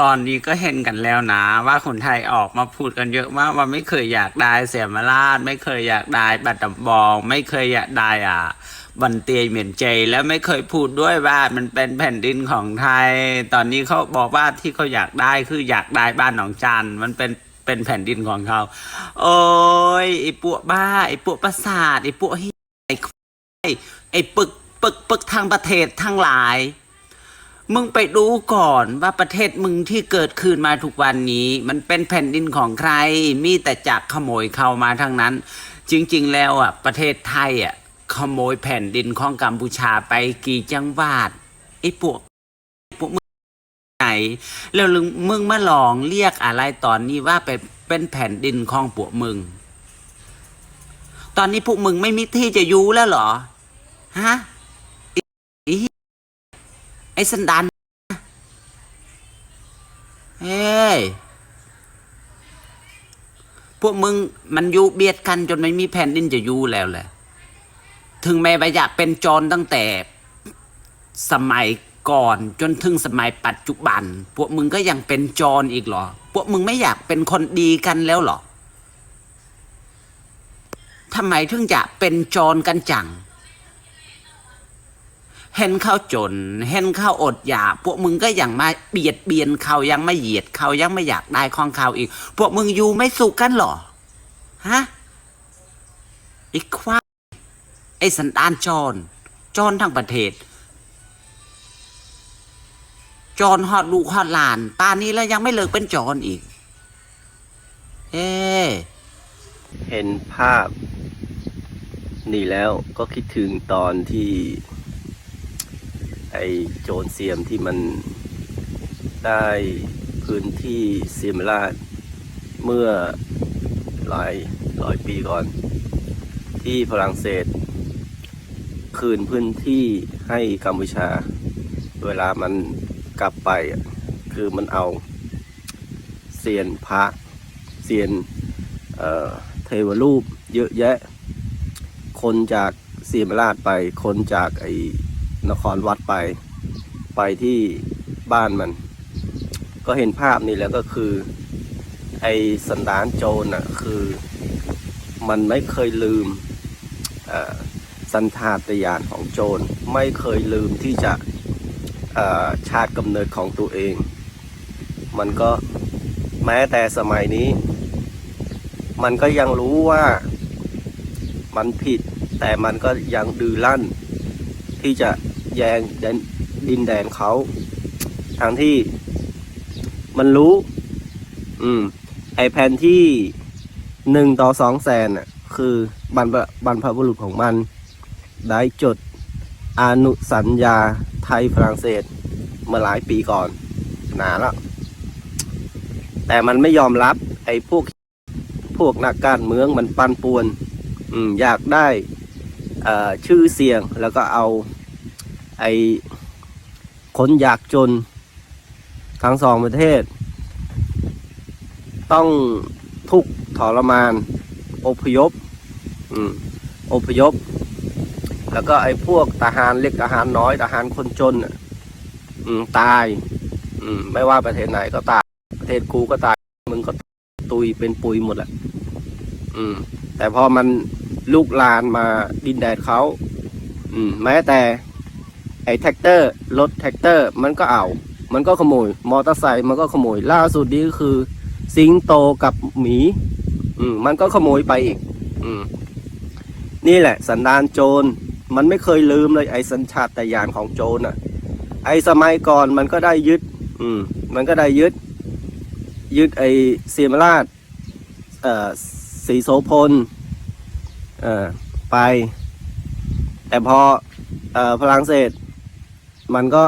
ตอนนี้ก็เห็นกันแล้วนะ ว่าคนไทยออกมาพูดกันเยอะมากว่าไม่เคยอยากได้เสียมาราช ไม่เคยอยากได้บัตรดำบอง ไม่เคยอยากได้อะบันเตียเหมียนเจแล้วไม่เคยพูดด้วยว่ามันเป็นแผ่นดินของไทย ตอนนี้เขาบอกว่าที่เขาอยากได้คืออยากได้บ้านหนองจันมันเป็นเป็นแผ่นดินของเขา โอ้ยไอ้พวกบ้าไอ้พวกประสาทไอ้พวกเฮ้ยไอ้ไอ้ปึกปึกปึกทางประเทศทั้งหลาย มึงไปดูก่อนว่าประเทศมึงที่เกิดขึ้นมาทุกวันนี้ มันเป็นแผ่นดินของใคร มีแต่จากขโมยเข้ามาทั้งนั้น จริง ๆ แล้วอะ ประเทศไทยอะ ขโมยแผ่นดินของกัมพูชาไปกี่จังหวัดไอ้พวกพวกมึงไหน แล้วมึงมาลองเรียกอะไรตอนนี้ว่าเป็นเป็นแผ่นดินของพวกมึง ตอนนี้พวกมึงไม่มีที่จะอยู่แล้วเหรอฮะ ไอ้สันดานเฮ้ย พวกมึงมันอยู่เบียดกันจนไม่มีแผ่นดินจะอยู่แล้วแหละ ถึงแม้ว่าอยากเป็นจรตั้งแต่สมัยก่อนจนถึงสมัยปัจจุบัน พวกมึงก็ยังเป็นจรอีกเหรอ พวกมึงไม่อยากเป็นคนดีกันแล้วเหรอทำไมถึงจะเป็นจรกันจัง เห็นเขาจน เห็นเขาอดอยาก พวกมึงก็ยังมาเบียดเบียนเขายังไม่เหยียดเขายังไม่อยากได้ของเขาอีก พวกมึงอยู่ไม่สุขกันหรอ ฮะไอ้ควายไอ้สันดานจรจรทั้งประเทศจรฮอดลูกฮอดหลานป่านนี้แล้วยังไม่เลิกเป็นจรอีก เอ๊เห็นภาพ นี่แล้วก็คิดถึงตอนที่ ไอโจรเสียมที่มันได้พื้นที่เสียมราชเมื่อหลายร้อยปีก่อน ที่ฝรั่งเศส คืนพื้นที่ให้กัมพูชา เวลามันกลับไปคือมันเอาเสียนพระเสียนเเทวรูปเยอะแยะ คนจากเสียมราชไปคนจากไอ นครวัดไป ไปที่บ้านมัน ก็เห็นภาพนี่แล้วก็คือ ไอ้สันดานโจรอะคือ มันไม่เคยลืมสันทาตญาณของโจรไม่เคยลืมที่จะชาติกำเนิดของตัวเอง มันก็แม้แต่สมัยนี้ มันก็ยังรู้ว่ามันผิด แต่มันก็ยังดื้อรั้นที่จะ แยงแดนดินแดนเขาทางที่มันรู้ อืม ไอแผนที่หนึ่งต่อสองแสนน่ะ คือบรรพบรรพบุรุษของมัน ได้จดอนุสัญญาไทยฝรั่งเศสเมื่อหลายปีก่อนนานแล้ว แต่มันไม่ยอมรับ ไอ้พวกพวกนักการเมืองมันปั่นป่วน อืม อยากได้ชื่อเสียงแล้วก็เอา ไอ้คนอยากจนทั้งสองประเทศ ต้องทุกข์ทรมาน อพยพอืมอพยพ แล้วก็ไอ้พวกทหารเล็กทหารน้อยทหารคนจนอืมตายอืมไม่ว่าประเทศไหนก็ตาย ประเทศกูก็ตาย มึงก็ตุยเป็นปุยหมดแหละอืม แต่พอมันลูกลานมาดินแดนเขาอืม แม้แต่ ไอ้แท็กเตอร์รถแท็กเตอร์มันก็เอา มันก็ขโมย มอเตอร์ไซค์มันก็ขโมย ล่าสุดนี้ก็คือ สิงโตกับหมี อืมมันก็ขโมยไปอีก อืม นี่แหละ สันดานโจร มันไม่เคยลืมเลยไอ้สัญชาตญาณของโจรอะ ไอ้สมัยก่อนมันก็ได้ยึด อืม มันก็ได้ยึด ยึดไอ้เสียมราช เอ่อสีโสพล เอ่อไป แต่พอออฝรั่งเศส มันก็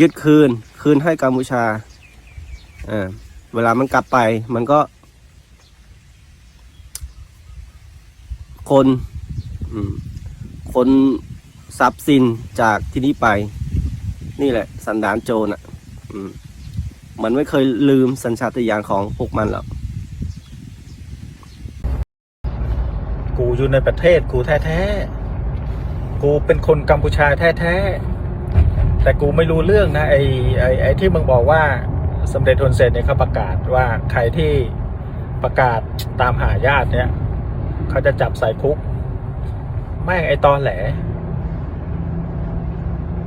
ยึดคืน คืนให้กัมพูชาเอ่อเวลามันกลับไป มันก็ คนคนทรัพย์สินจากที่นี้ไป นี่แหละ สันดานโจรอะอืมมันไม่เคยลืมสัญชาตญาณของพวกมันหรอก กูอยู่ในประเทศกูแท้ๆ กูเป็นคนกัมพูชาแท้ๆ แต่กูไม่รู้เรื่องนะไอ้ไอ้ไอ้ที่มึงบอกว่าสมเด็จทุนเซนเนี่ยเขาประกาศว่าใครที่ประกาศตามหาญาติเนี่ยเขาจะจับใส่คุก แม่งไอ้ตอนแหล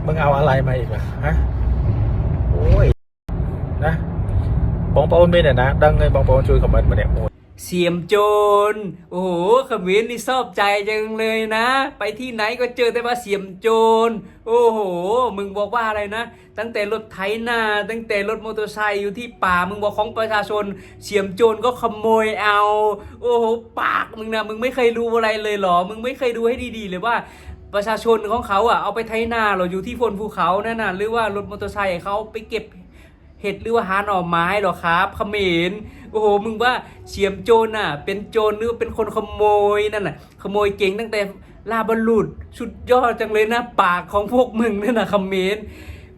มึงเอาอะไรมาอีกล่ะฮะโอ้ยนะบองปอนไม่เนี่ยนะดังเลยบองปอนช่วยคอมเมนต์มา เสียมโจร โอ้โหขมิ้นนี่ชอบใจจังเลยนะ ไปที่ไหนก็เจอแต่ว่าเสียมโจร โอ้โห มึงบอกว่าอะไรนะ ตั้งแต่รถไถนา ตั้งแต่รถมอเตอร์ไซค์อยู่ที่ป่า มึงบอกของประชาชน เสียมโจรก็ขโมยเอา โอ้โห ปากมึงนะ มึงไม่เคยรู้อะไรเลยหรอ มึงไม่เคยดูให้ดีๆเลยว่าประชาชนของเขาอะเอาไปไถนาเหราอยู่ที่บนภูเขานั่นน่ะหรือว่ารถมอเตอร์ไซค์เขาไปเก็บ เห็ดหรือว่าหาหน่อไม้หรอครับเขมรโอ้โหมึงว่าเฉียมโจรน่ะ เป็นโจรหรือว่าเป็นคนขโมยนั่นน่ะ ขโมยเก่งตั้งแต่ลาบรรลุดสุดยอดจังเลยนะปากของพวกมึงนั่นน่ะเขมร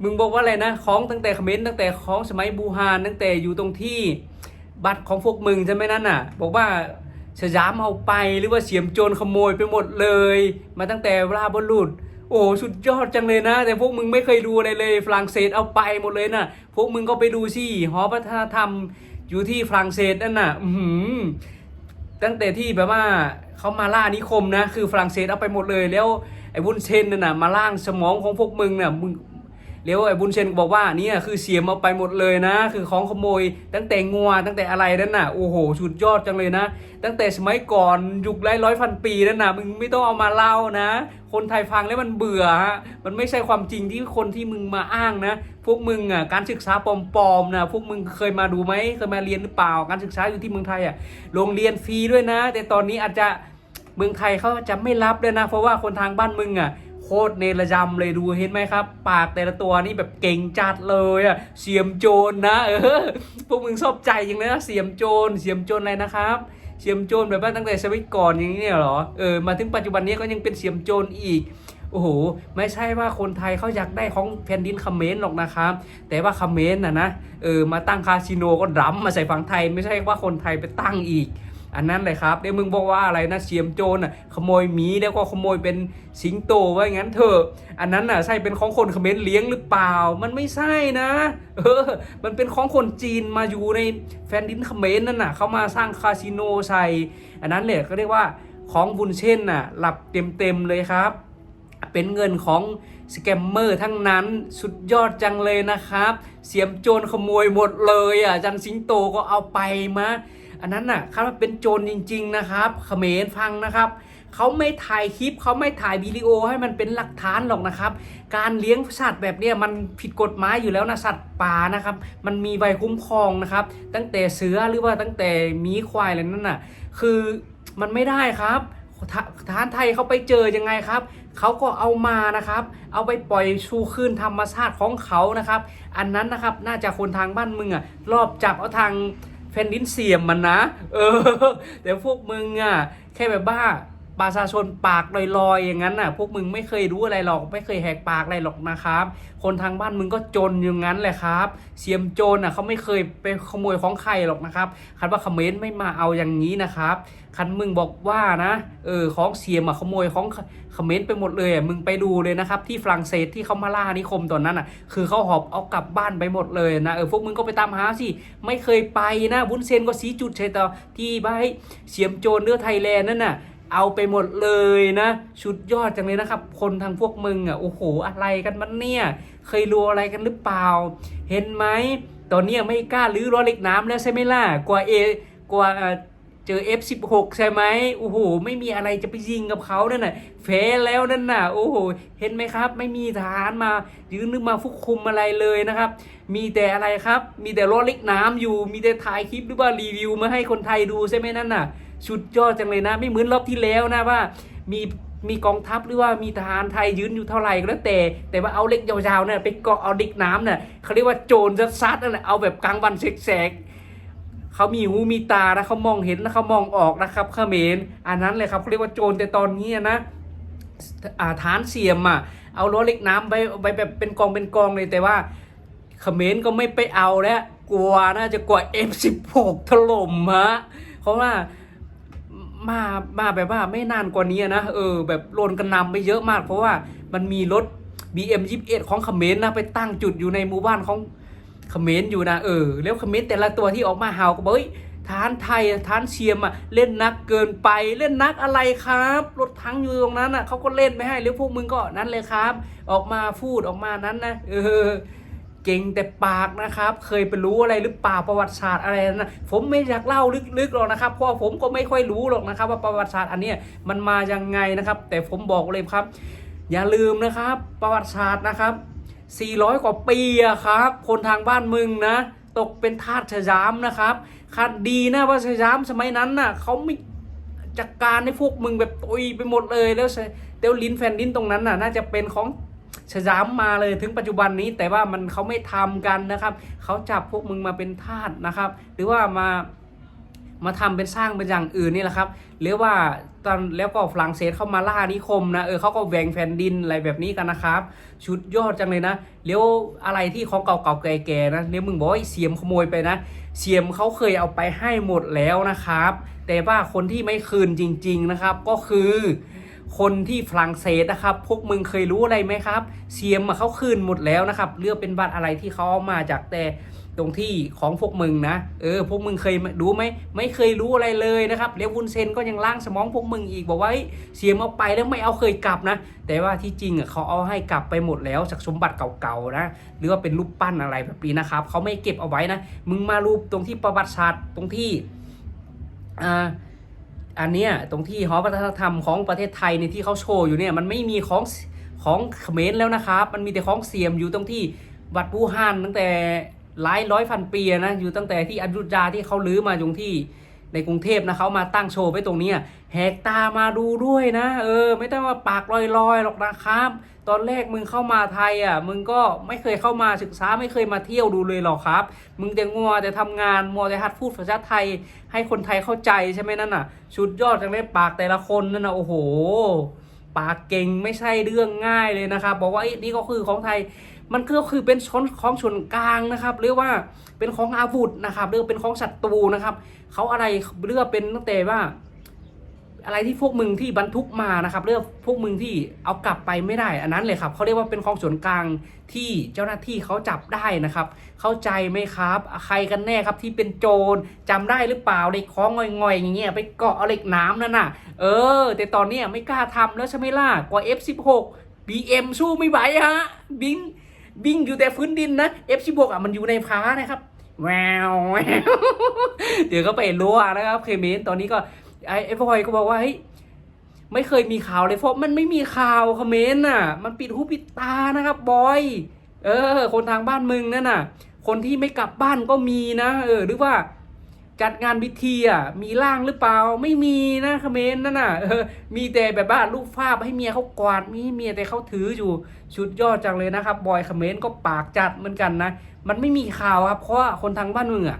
มึงบอกว่าอะไรนะของตั้งแต่เขมรตั้งแต่ของสมัยบูฮานตั้งแต่อยู่ตรงที่บัตรของพวกมึงใช่ไหมนั่นน่ะ บอกว่าสยามเอาไปหรือว่าเสียมโจรขโมยไปหมดเลย มาตั้งแต่ลาบรรลุด โอ้สุดยอดจังเลยนะ แต่พวกมึงไม่เคยดูอะไรเลย ฝรั่งเศสเอาไปหมดเลยนะพวกมึงก็ไปดูสิหอวัฒนธรรมอยู่ที่ฝรั่งเศสนั่นน่ะ อืตั้งแต่ที่แบบว่าเขามาล่านิคมนะ คือฝรั่งเศสเอาไปหมดเลยแล้วไอ้วุ้นเซนนั่นน่ะมาล่างสมองของพวกมึงน่ะมึง แล้วไอ้บุญเชนบอกว่าเนี่ยคือเสียมเอาไปหมดเลยนะ คือของขโมย ตั้งแต่งัวตั้งแต่อะไรนั่นน่ะโอ้โหสุดยอดจังเลยนะ ตั้งแต่สมัยก่อนยุคไร้ร้อยพันปีนั่นน่ะมึงไม่ต้องเอามาเล่านะ คนไทยฟังแล้วมันเบื่อฮะมันไม่ใช่ความจริงที่คนที่มึงมาอ้างนะ พวกมึงอะการศึกษาปลอมๆนะพวกมึงเคยมาดูไหมเคยมาเรียนหรือเปล่า การศึกษาอยู่ที่เมืองไทยอะโรงเรียนฟรีด้วยนะ แต่ตอนนี้อาจจะเมืองไทยเขาจะไม่รับเลยนะ เพราะว่าคนทางบ้านมึงอะ คตรเนรยำเลยดูเห็นไหมครับ ปากแต่ละตัวนี่แบบเก่งจัดเลยอะเสียมโจรนะเออพวกมึงชอบใจจริงเลยนะเสียมโจรเสียมโจรอะไรนะครับเสียมโจรแบบว่าตั้งแต่สมัยก่อนอย่างนี้เนี่ยหรอเออมาถึงปัจจุบันนี้ก็ยังเป็นเสียมโจรอีกโอ้โหไม่ใช่ว่าคนไทยเขาอยากได้ของแผ่นดินเขมรหรอกนะครับแต่ว่าเขมเรน่ะนะเออมาตั้งคาสิโนก็ดรัมมาใส่ฝั่งไทย ไม่ใช่ว่าคนไทยไปตั้งอีก อันนั้นเลยครับเดี๋ยวมึงบอกว่าอะไรนะเสียมโจรน่ะขโมยหมีแล้วก็ขโมยเป็นสิงโตไว้งั้นเถอะ อันนั้นน่ะใช่เป็นของคนเขมรเลี้ยงหรือเปล่า มันไม่ใช่นะเออมันเป็นของคนจีนมาอยู่ในแฟนดินเขมรนั่นน่ะเขามาสร้างคาสิโนใส่อันนั้นแหละก็เรียกว่าของบุญเช่นน่ะหลับเต็มๆเลยครับ เป็นเงินของสแกมเมอร์ทั้งนั้นสุดยอดจังเลยนะครับ เสียมโจรขโมยหมดเลยอะจันสิงโตก็เอาไปมา อันนั้นน่ะคาดว่าเป็นโจรจริง ๆ นะครับเขมรฟังนะครับเขาไม่ถ่ายคลิปเขาไม่ถ่ายวิดีโอให้มันเป็นหลักฐานหรอกนะครับ การเลี้ยงสัตว์แบบเนี้ยมันผิดกฎหมายอยู่แล้วนะสัตว์ป่านะครับ มันมีใบคุ้มครองนะครับ ตั้งแต่เสือหรือว่าตั้งแต่มีควายอะไรนั่นน่ะ คือมันไม่ได้ครับทาทหารไทยเขาไปเจอยังไงครับ เขาก็เอามานะครับ เอาไปปล่อยชูคืนธรรมชาติของเขานะครับ อันนั้นนะครับน่าจะคนทางบ้านมึงอะรอบจับเอาทาง แฟนดินเสียมมันนะ เออ แต่พวกมึงอะ แค่แบบบ้า ประชาชนปากลอยๆ อย่างนั้นน่ะ พวกมึงไม่เคยรู้อะไรหรอกไม่เคยแหกปากอะไรหรอกนะครับ คนทางบ้านมึงก็จนอย่างนั้นแหละครับ เสียมโจรอะเขาไม่เคยไปขโมยของใครหรอกนะครับคันว่าคอมเขมรไม่มาเอาอย่างนี้นะครับคันมึงบอกว่านะเออของเสียมอะขโมยของคอมเขมรไปหมดเลยอะมึงไปดูเลยนะครับที่ฝรั่งเศสที่เขามาล่านิคมตอนนั้นอะคือเขาหอบเอากลับบ้านไปหมดเลยนะเออพวกมึงก็ไปตามหาสิไม่เคยไปนะวุ้นเซนก็สีจุดใช่ต่อที่ใบเสียมโจรเนื้อไทยแลนด์นั่นน่ะ เอาไปหมดเลยนะ ชุดยอดจังเลยนะครับ คนทางพวกมึงอะโอ้โหอะไรกันมันเนี่ย เคยรู้อะไรกันหรือเปล่า เห็นไหมตอนเนี้ยไม่กล้าลื้อล้อเล็กน้ำแล้วใช่ไหมล่ะกว่าเอกว่าเอ่อเจอ F16 ใช่ไหมโอ้โห ไม่มีอะไรจะไปยิงกับเขานั่นน่ะเฟลแล้วนั่นน่ะ โอ้โห เห็นไหมครับ ไม่มีทหารมายืนนึกมาฟุกคุมอะไรเลยนะครับ มีแต่อะไรครับ มีแต่ล้อเล็กน้ำอยู่ มีแต่ถ่ายคลิปหรือว่ารีวิวมาให้คนไทยดูใช่ไหมนั่นน่ะ สุดยอดจังเลยนะ ไม่เหมือนรอบที่แล้วนะว่า มีมีกองทัพหรือว่ามีทหารไทยยืนอยู่เท่าไหร่ก็แล้วแต่ แต่ว่าเอาเล็กยาวๆเนี่ยไปเกาะเอาเด็กน้ำเนี่ยเขาเรียกว่าโจรซัดนั่นแหละเอาแบบกลางวันแสกเขามีหูมีตานะเขามองเห็นนะเขามองออกนะครับเขมรอันนั้นเลยครับเขาเรียกว่าโจรแต่ตอนนี้นะอาฐานเสียมอะเอาล้อเล็กน้ำไปไปแบบเป็นกองเป็นกองเลยแต่ว่าเขมรก็ไม่ไปเอาแล้วกลัวน่าจะกลัว F16 ถล่มฮะเพราะว่า มามาแบบว่าไม่นานกว่านี้นะเออแบบโลนกันนำไปเยอะมาก เพราะว่ามันมีรถ BM 21ของเขมรนะไปตั้งจุดอยู่ในหมู่บ้านของเขมรอยู่นะเออแล้วเขมรแต่ละตัวที่ออกมาเห่าก็บอกเฮ้ยทารไทยทารเชียมอะเล่นนักเกินไปเล่นนักอะไรครับ รถทั้งอยู่ตรงนั้นอะเขาก็เล่นไม่ให้แล้วพวกมึงก็นั้นเลยครับ ออกมาพูดออกมานั้นนะเออ เก่งแต่ปากนะครับ เคยไปรู้อะไรหรือเปล่าประวัติศาสตร์อะไรนะผมไม่อยากเล่าลึกๆหรอกนะครับเพราะผมก็ไม่ค่อยรู้หรอกนะครับ ว่าประวัติศาสตร์อันนี้มันมายังไงนะครับ แต่ผมบอกเลยครับ อย่าลืมนะครับ ประวัติศาสตร์นะครับ 400 กว่าปีอะครับ คนทางบ้านมึงนะ ตกเป็นทาสชยามนะครับคันดีนะว่าชยามสมัยนั้นน่ะเขาไม่จัดการให้พวกมึงแบบตุยไปหมดเลยแล้วเดวลินแฟนดินตรงนั้นน่ะ น่าจะเป็นของ ชะย้ำมาเลยถึงปัจจุบันนี้แต่ว่ามันเขาไม่ทำกันนะครับเขาจับพวกมึงมาเป็นทาสนะครับ หรือว่ามามาทำเป็นสร้างเป็นอย่างอื่นนี่แหละครับหรือว่าตอนแล้วก็ฝรั่งเศสเข้ามาล่านิคมนะเออเขาก็แหวงแผ่นดินอะไรแบบนี้กันนะครับชุดยอดจังเลยนะแล้วอะไรที่ของเก่าๆแก่ๆนะเนี่ยมึงบอกว่าไอ้เสียมขโมยไปนะ เสียมเขาเคยเอาไปให้หมดแล้วนะครับ แต่ว่าคนที่ไม่คืนจริง ๆนะครับ ก็คือ คนที่ฝรั่งเศสนะครับ พวกมึงเคยรู้อะไรไหมครับเสียมเขาคืนหมดแล้วนะครับเรื่องเป็นบัตรอะไรที่เขาเอามาจากแต่ตรงที่ของพวกมึงนะ เออ พวกมึงเคยรู้ไหม ไม่เคยรู้อะไรเลยนะครับแล้ววุนเซนก็ยังล้างสมองพวกมึงอีกบอกว่าเสียมเอาไปแล้วไม่เอาเคยกลับนะ แต่ว่าที่จริงอะเขาเอาให้กลับไปหมดแล้วจากสมบัติเก่าๆนะ หรือว่าเป็นรูปปั้นอะไรแบบนี้นะครับเขาไม่เก็บเอาไว้นะ มึงมารูปตรงที่ประวัติศาสตร์ตรงที่อ่า อันเนี้ยตรงที่หอวัฒนธรรมของประเทศไทยในที่เขาโชว์อยู่เนี่ยมันไม่มีของของเขมรแล้วนะครับ มันมีแต่ของเสียมอยู่ตรงที่วัดปูฮานตั้งแต่หลายร้อยพันปีนะอยู่ตั้งแต่ที่อยุธยาที่เขาลื้อมาตรงที่ ในกรุงเทพนะเขามาตั้งโชว์ไว้ตรงนี้แหกตามาดูด้วยนะ เออ ไม่ต้องมาปากลอยๆหรอกนะครับ ตอนแรกมึงเข้ามาไทยอะ มึงก็ไม่เคยเข้ามาศึกษาไม่เคยมาเที่ยวดูเลยหรอกครับ มึงแต่งัวแต่ทำงานมัวแต่หัดพูดภาษาไทย ให้คนไทยเข้าใจใช่ไหมนั่นน่ะ ชุดยอดจังเลยปากแต่ละคนนั่นน่ะโอ้โห ปากเก่งไม่ใช่เรื่องง่ายเลยนะครับ บอกว่าไอ้นี่ก็คือของไทยมันก็คือเป็นชนของชนกลางนะครับเรียกว่าเป็นของอาวุธนะครับเรียกว่าเป็นของศัตรูนะครับ เขาอะไรเรียกเป็นตั้งแต่ว่า อะไรที่พวกมึงที่บรรทุกมานะครับเรื่องพวกมึงที่เอากลับไปไม่ได้ อันนั้นเลยครับเขาเรียกว่าเป็นของส่วนกลางที่เจ้าหน้าที่เขาจับได้นะครับ เข้าใจไหมครับ ใครกันแน่ครับที่เป็นโจรจำได้หรือเปล่าเด็กของงอยๆอย่างเงี้ยไปเกาะเอาเหล็กน้ำนั่นน่ะ เออ แต่ตอนนี้ไม่กล้าทำแล้วใช่ไหมล่ะกว่า F16 BM สู้ไม่ไหวฮะบิงบิงอยู่แต่พื้นดินนะ F16 อะมันอยู่ในฟ้านะครับ แววแววเดี๋ยวก็ไปรัวนะครับเคมีนตอนนี้ก็ไอ้ไอ้พอยก็บอกว่าเฮ้ยไม่เคยมีข่าวเลยเพราะมันไม่มีข่าวคอมเมนต์น่ะ มันปิดหูปิดตานะครับบอย เออ คนทางบ้านมึงนั่นน่ะ คนที่ไม่กลับบ้านก็มีนะ เออ หรือว่า จัดงานพิธีอะมีร่างหรือเปล่าไม่มีนะคอมเมนต์นั่นน่ะเออมีแต่แบบว่าลูกฟ้าบให้เมียเขากวาดมีเมียแต่เขาถืออยู่ชุดยอดจังเลยนะครับบอยคอมเมนต์ก็ปากจัดเหมือนกันนะ มันไม่มีข่าวครับเพราะว่าคนทางบ้านเมึงอะ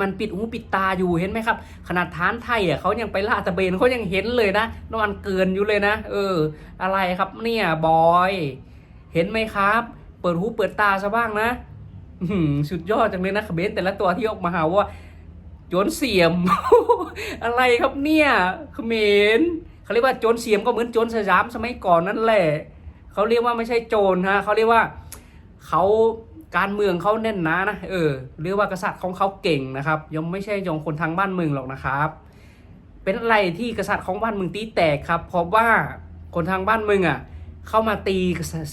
มันปิดหูปิดตาอยู่เห็นไหมครับ ขนาดฐานไทยอะเขายังไปล่าตะเบนเขายังเห็นเลยนะนอนเกินอยู่เลยนะ เออ อะไรครับเนี่ยบอย เห็นไหมครับ เปิดหูเปิดตาซะบ้างนะสุดยอดจังเลยนะคเมนต์แต่ละตัวที่ออกมาหาว่า โจรเสียม อะไรครับเนี่ยเขมรเขาเรียกว่าโจรเสียมก็เหมือนโจรสยามสมัยก่อนนั่นแหละเขาเรียกว่าไม่ใช่โจรฮะเขาเรียกว่าเขาการเมืองเขาแน่นนานะเออเรียกว่ากษัตริย์ของเขาเก่งนะครับยังไม่ใช่ยองคนทางบ้านเมืองหรอกนะครับ เป็นอะไรที่กษัตริย์ของบ้านเมืองตีแตกครับ เพราะว่าคนทางบ้านเมืองอะเข้ามาตี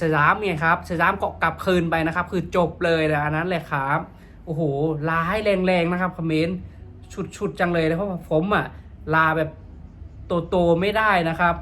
สยามเนี่ยครับสยามก็กลับคืนไปนะครับ คือจบเลยนะอันนั้นเลยครับโอ้โหลาให้แรงๆนะครับคอมเมนต์ ชุดๆจังเลยนะเพราะผมอะลาแบบโตๆไม่ได้นะครับ